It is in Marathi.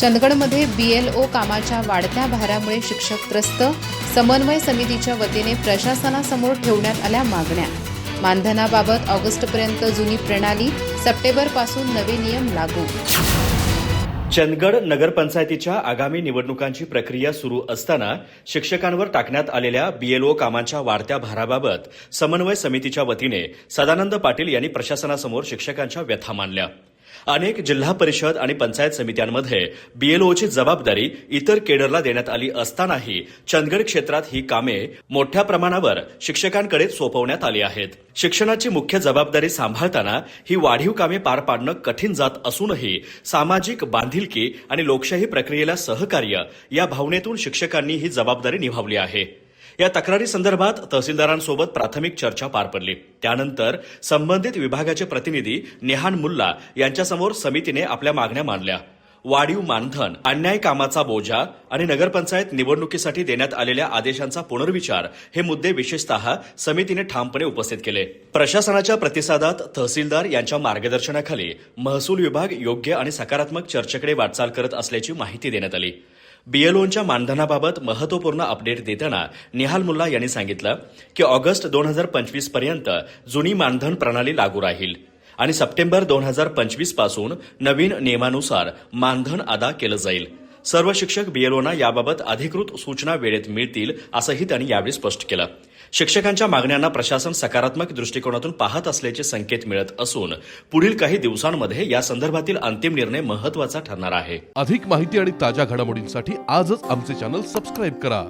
चंदगडमध्ये बीएलओ कामाच्या वाढत्या भारामुळे शिक्षक त्रस्त समन्वय समितीच्या वतीने प्रशासनासमोर ठेवण्यात आल्या मागण्या. मानधनाबाबत ऑगस्टपर्यंत जुनी प्रणाली सप्टेंबरपासून नवे नियम लागू. चंदगड नगरपंचायतीच्या आगामी निवडणुकांची प्रक्रिया सुरू असताना शिक्षकांवर टाकण्यात आलेल्या बीएलओ कामांच्या वाढत्या भाराबाबत समन्वय समितीच्या वतीने सदानंद पाटील यांनी प्रशासनासमोर शिक्षकांच्या व्यथा मांडल्या. अनेक जिल्हा परिषद आणि पंचायत समित्यांमध्ये बीएलओची जबाबदारी इतर केडरला देण्यात आली असतानाही चंदगड क्षेत्रात ही कामे मोठ्या प्रमाणावर शिक्षकांकडे सोपवण्यात आली आहेत. शिक्षणाची मुख्य जबाबदारी सांभाळताना ही वाढीव कामे पार पाडणं कठीण जात असूनही सामाजिक बांधिलकी आणि लोकशाही प्रक्रियेला सहकार्य या भावनेतून शिक्षकांनी ही जबाबदारी निभावली आहे. या तक्रारी संदर्भात तहसीलदारांसोबत प्राथमिक चर्चा पार पडली. त्यानंतर संबंधित विभागाचे प्रतिनिधी नेहान मुल्ला यांच्यासमोर समितीने आपल्या मागण्या मांडल्या. वाढीव मानधन अन्याय कामाचा बोजा आणि नगरपंचायत निवडणुकीसाठी देण्यात आलेल्या आदेशांचा पुनर्विचार हे मुद्दे विशेषतः समितीने ठामपणे उपस्थित केले. प्रशासनाच्या प्रतिसादात तहसीलदार यांच्या मार्गदर्शनाखाली महसूल विभाग योग्य आणि सकारात्मक चर्चेकडे वाटचाल करत असल्याची माहिती देण्यात आली. बीएलओंच्या मानधनाबाबत महत्त्वपूर्ण अपडेट देताना निहाल मुल्ला यांनी सांगितलं की ऑगस्ट दोन हजार पंचवीसपर्यंत जुनी मानधन प्रणाली लागू राहील आणि सप्टेंबर दोन हजार पंचवीसपासून नवीन नियमानुसार मानधन अदा केलं जाईल. सर्व शिक्षक बीएलओना याबाबत अधिकृत सूचना वेळेत मिळतील असंही त्यांनी यावेळी स्पष्ट केलं. शिक्षकांच्या मागण्यांना प्रशासन सकारात्मक दृष्टिकोनातून पाहत असल्याचे संकेत मिळत असून पुढील काही दिवसांमध्ये या संदर्भातील अंतिम निर्णय महत्त्वाचा ठरणार आहे. अधिक माहिती आणि ताज्या घडामोडींसाठी आजच आमचे चॅनल सबस्क्राईब करा.